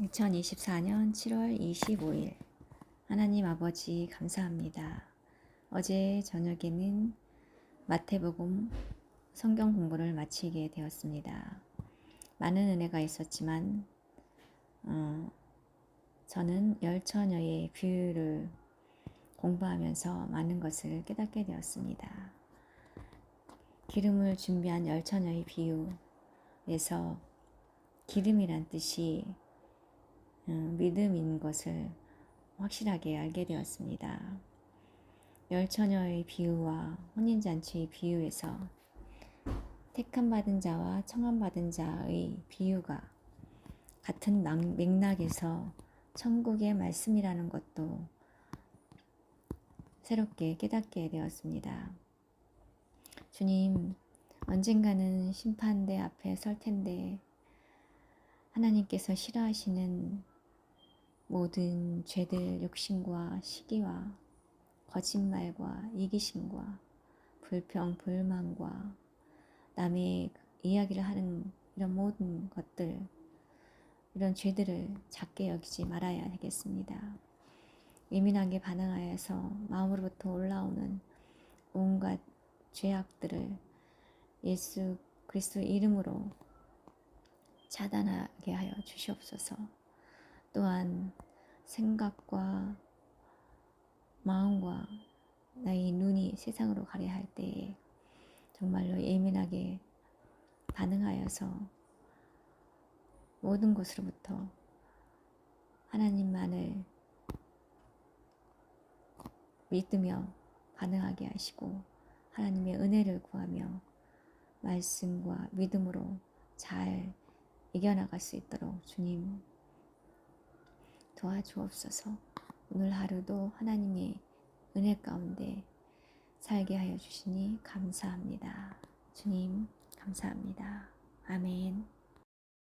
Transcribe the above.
2024년 7월 25일 하나님 아버지 감사합니다. 어제 저녁에는 마태복음 성경 공부를 마치게 되었습니다. 많은 은혜가 있었지만 어, 저는 열처녀의 비유를 공부하면서 많은 것을 깨닫게 되었습니다. 기름을 준비한 열처녀의 비유에서 기름이란 뜻이 음, 믿음인 것을 확실하게 알게 되었습니다. 열처녀의 비유와 혼인잔치의 비유에서 택함 받은 자와 청함 받은 자의 비유가 같은 맥락에서 천국의 말씀이라는 것도 새롭게 깨닫게 되었습니다. 주님, 언젠가는 심판대 앞에 설 텐데 하나님께서 싫어하시는 모든 죄들, 욕심과 시기와 거짓말과 이기심과 불평, 불만과 남의 이야기를 하는 이런 모든 것들, 이런 죄들을 작게 여기지 말아야 하겠습니다. 예민하게 반응하여서 마음으로부터 올라오는 온갖 죄악들을 예수 그리스도 이름으로 차단하게 하여 주시옵소서. 또한 생각과 마음과 나의 눈이 세상으로 가려 할 때에 정말로 예민하게 반응하여서 모든 것으로부터 하나님만을 믿으며 반응하게 하시고 하나님의 은혜를 구하며 말씀과 믿음으로 잘 이겨나갈 수 있도록 주님 도와주옵소서. 오늘 하루도 하나님의 은혜 가운데 살게 하여 주시니 감사합니다. 주님, 감사합니다. 아멘.